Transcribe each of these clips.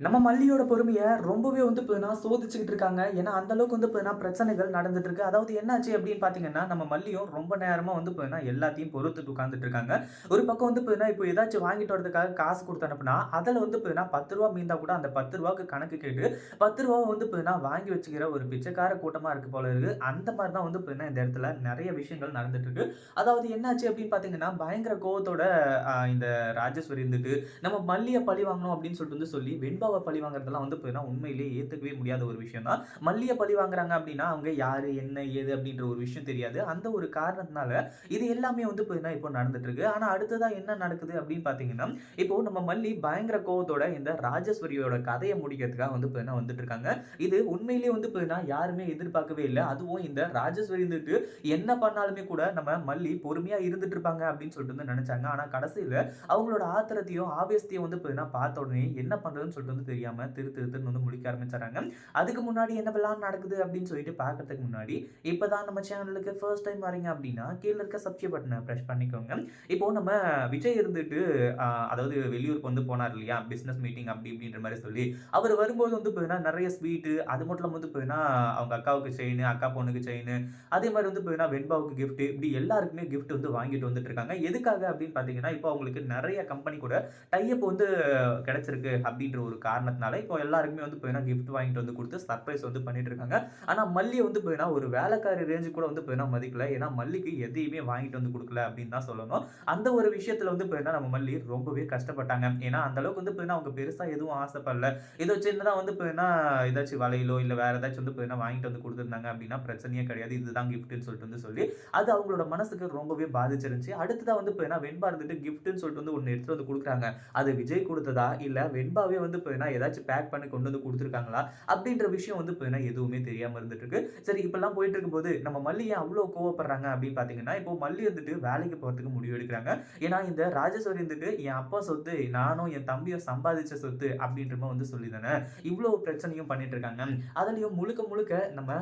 நம்ம மல்லியோட பொறுமையை ரொம்பவே வந்து இப்போனா சோதிச்சுக்கிட்டு இருக்காங்க. ஏன்னா, அந்த அளவுக்கு வந்து இப்போனா பிரச்சனைகள் நடந்துட்டு இருக்கு. அதாவது என்னாச்சு அப்படின்னு பார்த்தீங்கன்னா, நம்ம மல்லியும் ரொம்ப நேரமா வந்து இப்போனா எல்லாத்தையும் பொறுத்துட்டு உட்காந்துட்டு இருக்காங்க. ஒரு பக்கம் வந்து பார்த்தீங்கன்னா, இப்போ ஏதாச்சும் வாங்கிட்டு வரதுக்காக காசு கொடுத்து அனுப்புனா, அதுல வந்து இப்போனா பத்து ரூபா மீந்தா கூட அந்த பத்து ரூபாக்கு கணக்கு கேட்டு பத்து ரூபாவை வந்து இப்போனா வாங்கி வச்சுக்கிற ஒரு பிச்சைக்கார கூட்டமா இருக்கு போல இருக்கு. அந்த மாதிரி தான் வந்து இப்போனா இந்த இடத்துல நிறைய விஷயங்கள் நடந்துட்டு இருக்கு. அதாவது என்னாச்சு அப்படின்னு பார்த்தீங்கன்னா, பயங்கர கோவத்தோட இந்த ராஜேஸ்வரி இருந்துட்டு, நம்ம மல்லியை பழி வாங்கணும் அப்படின்னு சொல்லிட்டு வந்து சொல்லி வெண்பாவ பழி வாங்குறதெல்லாம் வந்து பார்த்தீங்கன்னா, உண்மையிலேயே ஏற்றுக்கவே முடியாத ஒரு விஷயம் தான். மல்லியை பழி வாங்குறாங்க அப்படின்னா, அவங்க யார் என்ன, ஏது அப்படின்ற ஒரு விஷயம் தெரியாது. அந்த ஒரு காரணத்தினால இது எல்லாமே வந்து பார்த்தீங்கன்னா, இப்போ நடந்துட்டு இருக்கு. ஆனால் அடுத்ததாக என்ன நடக்குது அப்படின்னு பார்த்தீங்கன்னா, இப்போ நம்ம மல்லி பயங்கர கோவத்தோட இந்த ராஜேஸ்வரியோட கதையை முடிக்கிறதுக்காக வந்து பார்த்தீங்கன்னா வந்துட்டு இருக்காங்க. இது உண்மையிலேயே வந்து பார்த்தீங்கன்னா, யாருமே எதிர்பார்க்கவே இல்லை அதுவும் இந்த ராஜேஸ்வரி இருந்துட்டு என்ன பண்ணாலுமே கூட நம்ம மல்லி பொறுமையாக இருந்துட்டு இருப்பாங்க அப்படின்னு சொல்லிட்டு வந்து நெனச்சாங்க. ஆனால் கடைசியில் அவங்களோட ஆத்திரத்தையும், ஆவேசத்தையும் வந்து பார்த்தீங்கன்னா பார்த்த உடனே என்ன பண்ணுறதுன்னு சொல்லிட்டு வந்து தெரியாமல் திரு திருத்துன்னு வந்து முழிக்க ஆரம்பிச்சிடறாங்க அதுக்கு முன்னாடி என்னவெல்லாம் நடக்குது அப்படின்னு சொல்லிட்டு பார்க்கறதுக்கு முன்னாடி, இப்போ தான் நம்ம சேனலுக்கு ஃபர்ஸ்ட் டைம் வரீங்க அப்படின்னா, கீழே இருக்க சப்ஸ்கிரைப் பட்டனை பிரஸ் பண்ணிக்கோங்க. இப்போ நம்ம விஜய் இருந்துட்டு அதாவது வெளியூருக்கு வந்து போனார் இல்லையா? பிஸ்னஸ் மீட்டிங் அப்படி இப்படின்ற மாதிரி சொல்லி, அவர் வரும்போது வந்து பார்த்தீங்கன்னா நிறைய ஸ்வீட்டு, அது மட்டும் இல்லாமல் வந்து பார்த்தீங்கன்னா, அவங்க அக்காவுக்கு செயினு, அக்கா பொண்ணுக்கு செயினு, அதே மாதிரி வந்து பார்த்தீங்கன்னா வெண்பாவுக்கு கிஃப்ட் இப்படி எல்லாருக்குமே கிஃப்ட் வந்து வாங்கிட்டு வந்துட்டு இருக்காங்க. எதுக்காக அப்படின்னு பார்த்தீங்கன்னா, இப்போ அவங்களுக்கு நிறைய கம்பெனி கூட டைப் வந்து கிடைச்சிருக்கு அப்படின்ற ஒரு காரணத்தினால, இப்போ எல்லாருக்குமே வந்து பார்த்தீங்கன்னா கிஃப்ட் வாங்கிட்டு வந்து கொடுத்து சர்ப்ரைஸ் வந்து பண்ணிட்டு இருக்காங்க. ஆனால் மல்லி வந்து போயினா ஒரு வேலைக்காரி ரேஞ்சு கூட வந்து போயினா மதிக்கல. ஏன்னா மல்லிக்கு எதையுமே வாங்கிட்டு வந்து கொடுக்கல அப்படின்னு தான் சொல்லணும். அந்த ஒரு விஷயத்துல வந்து போயினா நம்ம மல்லி ரொம்பவே கஷ்டப்பட்டாங்க. ஏன்னா அந்த அளவுக்கு வந்து போயினா அவங்க பெருசா எதுவும் ஆசைப்படல. ஏதோ சின்னதாக வந்து போயினா ஏதாச்சும் வலையிலோ இல்லை வேற ஏதாச்சும் வந்து போயினா வாங்கிட்டு வந்து கொடுத்துருந்தாங்க அப்படின்னா பிரச்சனையே கிடையாது. இதுதான் கிஃப்ட்னு சொல்லிட்டு வந்து சொல்லி, அது அவங்களோட மனசுக்கு ரொம்பவே பாதிச்சிருந்துச்சு. அடுத்ததாக வந்து போயினா வெண்பா இருந்துட்டு கிஃப்ட்னு சொல்லிட்டு வந்து ஒன்று எடுத்துட்டு வந்து கொடுக்குறாங்க அது விஜய் கொடுத்ததா இல்லை வெண்பாவே வந்து பார்த்தீங்கன்னா, ஏதாச்சும் பேக் பண்ணி கொண்டு வந்து கொடுத்துருக்காங்களா அப்படின்ற விஷயம் வந்து பார்த்தீங்கன்னா, எதுவுமே தெரியாம இருந்துட்டு இருக்கு. சரி இப்பெல்லாம் போயிட்டு இருக்கும்போது, நம்ம மல்லி ஏன் அவ்வளோ கோவப்படுறாங்க அப்படின்னு பார்த்தீங்கன்னா, இப்போ மல்லி வந்துட்டு வேலைக்கு போறதுக்கு முடிவு எடுக்கிறாங்க ஏன்னா இந்த ராஜேஸ்வரி இருந்துட்டு, என் அப்பா சொத்து, நானும் என் தம்பியும் சம்பாதிச்ச சொத்து அப்படின்ற வந்து சொல்லி தானே, இவ்வளோ பிரச்சனையும் பண்ணிட்டு இருக்காங்க. அதுலயும் முழுக்க முழுக்க நம்ம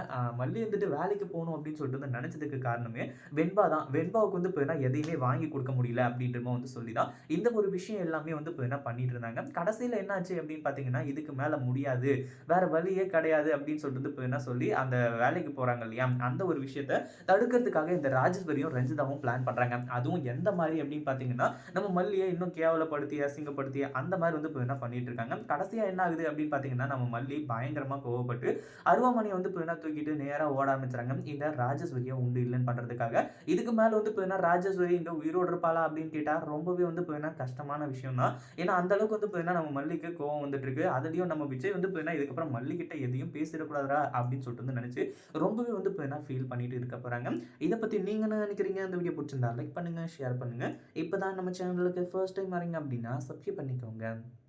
மல்லி வந்துட்டு வேலைக்கு போகணும் அப்படின்னு சொல்லிட்டு வந்து நினச்சதுக்கு காரணமே வெண்பா தான். வெண்பாவுக்கு வந்து போயினா எதையுமே வாங்கி கொடுக்க முடியல அப்படின்ற வந்து சொல்லி தான், இந்த ஒரு விஷயம் எல்லாமே வந்து போயினா பண்ணிட்டு இருந்தாங்க. கடைசியில் என்னாச்சு அப்படின்னு அப்படின்னு பார்த்தீங்கன்னா, இதுக்கு மேல முடியாது. வேற வழியே கிடையாது அப்படின்னு சொல்லிட்டு இப்போ என்ன சொல்லி, அந்த வேலைக்கு போறாங்க இல்லையா? அந்த ஒரு விஷயத்த தடுக்கிறதுக்காக இந்த ராஜேஸ்வரியும், ரஞ்சிதாவும் பிளான் பண்றாங்க. அதுவும் எந்த மாதிரி அப்படின்னு பார்த்தீங்கன்னா, நம்ம மல்லியை இன்னும் கேவலப்படுத்தி, அசிங்கப்படுத்தி அந்த மாதிரி வந்து பார்த்தீங்கன்னா பண்ணிட்டு இருக்காங்க. கடைசியா என்ன ஆகுது அப்படின்னு பார்த்தீங்கன்னா, நம்ம மல்லி பயங்கரமா கோவப்பட்டு, அருவாமனையை வந்து பார்த்தீங்கன்னா தூக்கிட்டு நேரா ஓட ஆரம்பிச்சுறாங்க. இந்த ராஜேஸ்வரிய உண்டு இல்லைன்னு பண்றதுக்காக. இதுக்கு மேல வந்து பார்த்தீங்கன்னா, ராஜேஸ்வரி இந்த உயிரோடு இருப்பாளா அப்படின்னு கேட்டால் ரொம்பவே வந்து பார்த்தீங்கன்னா கஷ்டமான விஷயம் தான். ஏன்னா அந்த அளவுக்கு வந்து பார்த்தீங்கன்னா, நம்ம மல்லிக்கு கோவம் இருக்கு. அதுலயும் நம்ம விஜய் வந்து பார்த்தீங்கன்னா, இதுக்கப்புறம் மல்லிகிட்ட எதையும் பேசிடக்கூடாதா அப்படின்னு சொல்லிட்டு வந்து நெனச்சு, ரொம்பவே வந்து பார்த்தீங்கன்னா ஃபீல் பண்ணிட்டு இருக்க போறாங்க. இதை பத்தி நீங்க என்ன நினைக்கிறீங்க அந்த வீடியோ பிடிச்சிருந்தா லைக் பண்ணுங்க, ஷேர் பண்ணுங்க. இப்பதான் நம்ம சேனலுக்கு ஃபர்ஸ்ட் டைம் வரீங்க அப்படின்னா சப்ஸ்கிரைப் பண்ணிக்கோங்க.